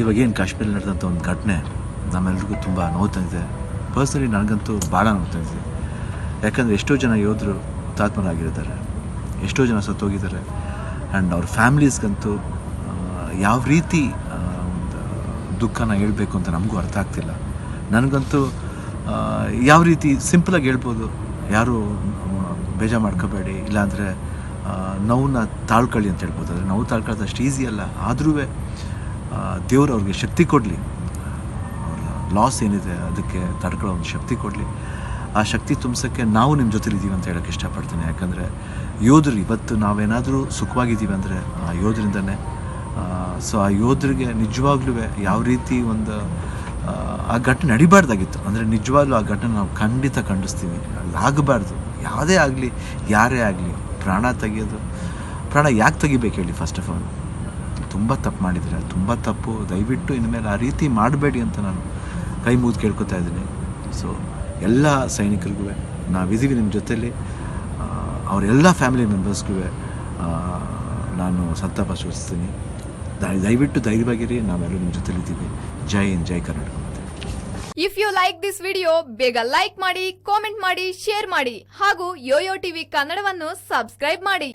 ಇವಾಗ ಏನು ಕಾಶ್ಮೀರಲ್ಲಿ ನಡೆದಂಥ ಒಂದು ಘಟನೆ ನಮ್ಮೆಲ್ರಿಗೂ ತುಂಬ ನೋವು ತಂದಿದೆ ಪರ್ಸನಲಿ ನನಗಂತೂ ಭಾಳ ನೋವು ತಂದಿದೆ ಯಾಕಂದರೆ ಎಷ್ಟೋ ಜನ ಯೋಧರು ಹುತಾತ್ಮರಾಗಿರ್ತಾರೆ ಎಷ್ಟೋ ಜನ ಸತ್ತೋಗಿದ್ದಾರೆ. ಆ್ಯಂಡ್ ಅವ್ರ ಫ್ಯಾಮ್ಲೀಸ್ಗಂತೂ ಯಾವ ರೀತಿ ಒಂದು ದುಃಖನ ಹೇಳಬೇಕು ಅಂತ ನಮಗೂ ಅರ್ಥ ಆಗ್ತಿಲ್ಲ. ನನಗಂತೂ ಯಾವ ರೀತಿ ಸಿಂಪಲಾಗಿ ಹೇಳ್ಬೋದು, ಯಾರು ಬೇಜಾರು ಮಾಡ್ಕೋಬೇಡಿ, ಇಲ್ಲಾಂದರೆ ನೋವನ್ನ ತಾಳ್ಕೊಳ್ಳಿ ಅಂತ ಹೇಳ್ಬೋದು. ಆದರೆ ನೋವು ತಾಳ್ಕೊಳ್ಳೋದು ಅಷ್ಟು ಈಸಿ ಅಲ್ಲ. ಆದ್ರೂ ದೇವರು ಅವ್ರಿಗೆ ಶಕ್ತಿ ಕೊಡಲಿ. ಅವರ ಲಾಸ್ ಏನಿದೆ ಅದಕ್ಕೆ ತಡ್ಕೊಳ್ಳೋ ಒಂದು ಶಕ್ತಿ ಕೊಡಲಿ. ಆ ಶಕ್ತಿ ತುಂಬಿಸೋಕ್ಕೆ ನಾವು ನಿಮ್ಮ ಜೊತೆಲಿದ್ದೀವಿ ಅಂತ ಹೇಳೋಕ್ಕೆ ಇಷ್ಟಪಡ್ತೀನಿ. ಯಾಕಂದರೆ ಯೋಧರು ಇವತ್ತು ನಾವೇನಾದರೂ ಸುಖವಾಗಿದ್ದೀವಿ ಅಂದರೆ ಆ ಯೋಧರಿಂದನೇ. ಸೊ ಆ ಯೋಧರಿಗೆ ನಿಜವಾಗ್ಲೂ ಯಾವ ರೀತಿ ಒಂದು ಆ, ಘಟನೆ ನಡಿಬಾರ್ದಾಗಿತ್ತು. ಅಂದರೆ ನಿಜವಾಗ್ಲೂ ಆ ಘಟನೆ ನಾವು ಖಂಡಿತ ಖಂಡಿಸ್ತೀವಿ. ಆಗಬಾರ್ದು. ಯಾವುದೇ ಆಗಲಿ ಯಾರೇ ಆಗಲಿ ಪ್ರಾಣ ತೆಗೆಯೋದು. ಪ್ರಾಣ ಯಾಕೆ ತೆಗಿಬೇಕು ಹೇಳಿ ಫಸ್ಟ್ ಆಫ್ ಆಲ್ ತುಂಬ ತಪ್ಪು ಮಾಡಿದರೆ ತುಂಬ ತಪ್ಪು, ದಯವಿಟ್ಟು ಇನ್ಮೇಲೆ ಆ ರೀತಿ ಮಾಡಬೇಡಿ ಅಂತ ನಾನು ಕೈ ಮುಗಿದು ಕೇಳ್ಕೊತಾ ಇದ್ದೀನಿ. ಸೊ ಎಲ್ಲ ಸೈನಿಕರಿಗೂ, ನಾವಿದ್ದೀವಿ ನಿಮ್ಮ ಜೊತೆಯಲ್ಲಿ ಅವರೆಲ್ಲ ಫ್ಯಾಮಿಲಿ ಮೆಂಬರ್ಸ್ಗೂ ನಾನು ಸಂತಾಪ ಸೂಚಿಸ್ತೀನಿ ದಯ- ದಯವಿಟ್ಟು ಧೈರ್ಯವಾಗಿರಿ, ನಾವೆಲ್ಲರೂ ನಿಮ್ಮ ಜೊತೆಲಿದ್ದೀವಿ ಜೈ ಹಿಂದ್, ಜೈ Karnataka. If you like this video ಬೇಗ ಲೈಕ್ ಮಾಡಿ ಕಾಮೆಂಟ್ ಮಾಡಿ ಶೇರ್ ಮಾಡಿ. ಹಾಗೂ ಯೋಯೋ ಟಿವಿ ಕನ್ನಡವನ್ನು ಸಬ್ಸ್ಕ್ರೈಬ್ ಮಾಡಿ.